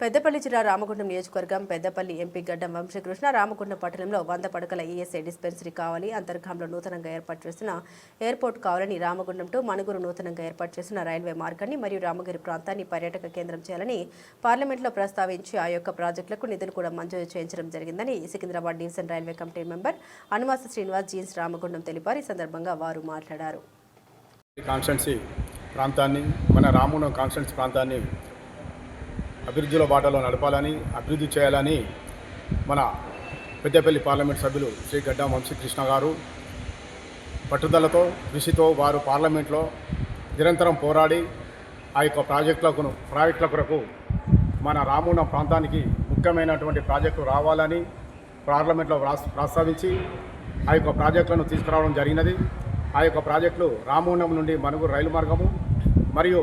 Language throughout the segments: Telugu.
పెద్దపల్లి జిల్లా రామగుండం నియోజకవర్గం పెద్దపల్లి ఎంపీ గడ్డం వంశకృష్ణ రామగుండం పట్టణంలో వంద పడకల ఈఎస్ఐ డిస్పెన్సరీ కావాలి అంతర్గాంలో నూతనంగా ఏర్పాటు చేసిన ఎయిర్పోర్ట్ కావాలని రామగుండం టు మణుగురు నూతనంగా ఏర్పాటు చేసిన రైల్వే మార్గాన్ని మరియు రామగిరి ప్రాంతాన్ని పర్యాటక కేంద్రం చేయాలని పార్లమెంట్లో ప్రస్తావించి ఆ యొక్క ప్రాజెక్టులకు నిధులు కూడా మంజూరు చేయించడం జరిగిందని Secunderabad division railway committee member అనువాస Srinivas జీన్స్ రామగుండం తెలిపారు. ఈ సందర్భంగా వారు మాట్లాడారు. కాన్స్టెన్సీ ప్రాంతాన్ని మన రామగుండం కాన్స్టెన్సీ ప్రాంతాన్ని అభివృద్ధిలో బాటలో నడపాలని అభివృద్ధి చేయాలని మన పెద్దపల్లి పార్లమెంట్ సభ్యులు శ్రీ గడ్డా వంశీకృష్ణ గారు పట్టుదలతో కృషితో వారు పార్లమెంట్లో నిరంతరం పోరాడి ఆ యొక్క ప్రాజెక్టులకు ప్రాజెక్టుల కొరకు మన రామగుండం ప్రాంతానికి ముఖ్యమైనటువంటి ప్రాజెక్టు రావాలని పార్లమెంట్లో ప్రస్తావించి ఆ యొక్క ప్రాజెక్టులను తీసుకురావడం జరిగినది. ఆ యొక్క ప్రాజెక్టులు రామగుండం నుండి మనుగురు రైలు మార్గము మరియు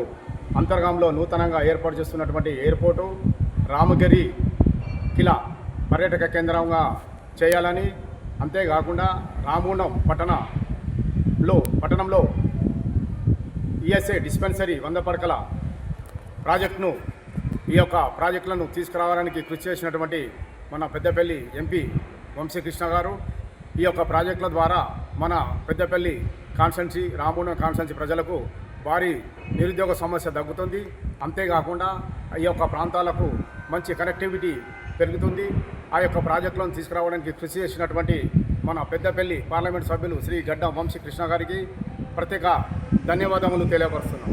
అంతర్గాంలో నూతనంగా ఏర్పాటు చేస్తున్నటువంటి ఎయిర్పోర్టు రామగిరి కిలా పర్యాటక కేంద్రంగా చేయాలని అంతేకాకుండా రామగుండం పట్టణంలో పట్టణంలో ఈఎస్ఏ డిస్పెన్సరీ వంద పడకల ప్రాజెక్టును ఈ యొక్క ప్రాజెక్టులను తీసుకురావడానికి కృషి చేసినటువంటి మన పెద్దపల్లి ఎంపీ వంశీకృష్ణ గారు. ఈ యొక్క ప్రాజెక్టుల ద్వారా మన పెద్దపల్లి కాన్స్టెన్సీ రామగుండం కాన్స్టెన్సీ ప్రజలకు భారీ నిరుద్యోగ సమస్య తగ్గుతుంది. అంతేకాకుండా ఈ యొక్క ప్రాంతాలకు మంచి కనెక్టివిటీ పెరుగుతుంది. ఆ యొక్క ప్రాజెక్టులను తీసుకురావడానికి కృషి చేసినటువంటి మన పెద్దపల్లి పార్లమెంట్ సభ్యులు శ్రీ గడ్డం వంశీ కృష్ణ గారికి ప్రత్యేక ధన్యవాదములు తెలియపరుస్తున్నాం.